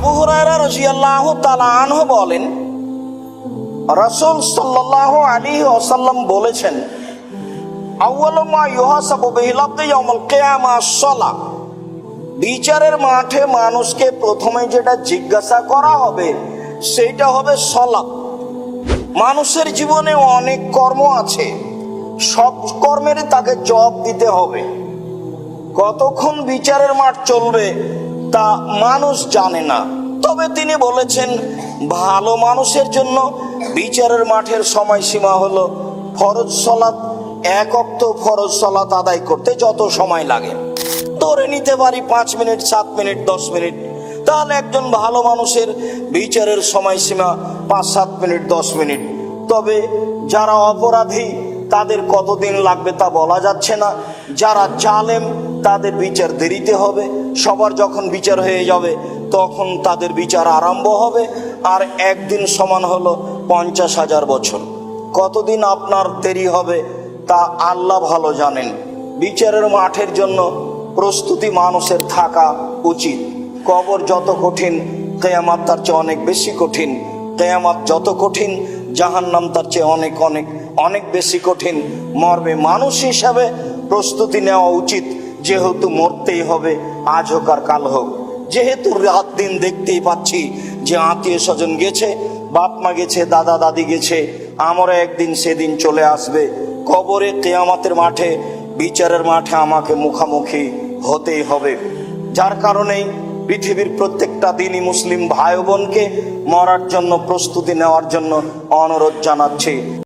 আবু হুরায়রা রাদিয়াল্লাহু তাআলা বলেন, রাসূল সাল্লাল্লাহু আলাইহি ওয়াসাল্লাম বলেছেন বিচারের মাঠে মানুষকে প্রথমে যেটা জিজ্ঞাসা করা হবে সেটা হবে সলাপ মানুষের জীবনে অনেক কর্ম আছে, সব কর্মেরই তাকে জবাব দিতে হবে। কতক্ষণ বিচারের মাঠ চলবে তা মানুষ জানে না। তবে তিনি বলেছেন, ভালো মানুষের জন্য বিচারের মাঠের সময়সীমা হলো ফরজ সলাৎ এক অক্ত ফরজ সলাৎ আদায় করতে যত সময় লাগে। ধরে নিতে পারি পাঁচ মিনিট, সাত মিনিট, দশ মিনিট। তাহলে একজন ভালো মানুষের বিচারের সময়সীমা পাঁচ, সাত মিনিট, দশ মিনিট। তবে যারা অপরাধী, তাদের কতদিন লাগবে তা বলা যাচ্ছে না। যারা জালেম তাদের বিচার দেরিতে হবে, সবার যখন বিচার হয়ে যাবে, তখন তাদের বিচার আরম্ভ হবে, আর একদিন সমান হলো পঞ্চাশ হাজার বছর। কতদিন আপনার দেরি হবে, তা আল্লাহ ভালো জানেন। বিচারের মাঠের জন্য প্রস্তুতি মানুষের থাকা উচিত। কবর যত কঠিন, কেয়ামাত তার চেয়ে অনেক বেশি কঠিন। কেয়ামাত যত কঠিন, জাহান্নাম তার চেয়ে অনেক অনেক অনেক বেশি কঠিন। মর্মে মানুষ হিসাবে প্রস্তুতি নেওয়া উচিত। যেহেতু মরতেই হবে, আজ হোক আর কাল হোক। যেহেতু রাত দিন দেখতেই পাচ্ছি যে আত্মীয় স্বজন গেছে, বাপ মা গেছে, দাদা দাদি গেছে আমরা একদিন সেদিন চলে আসবে। কবরে কেয়ামাতের মাঠে, বিচারের মাঠে আমাকে মুখামুখি হতেই হবে। যার কারণেই পৃথিবীর প্রত্যেকটা দিনই মুসলিম ভাই বোনকে মরার জন্য প্রস্তুতি নেওয়ার জন্য অনুরোধ জানাচ্ছি।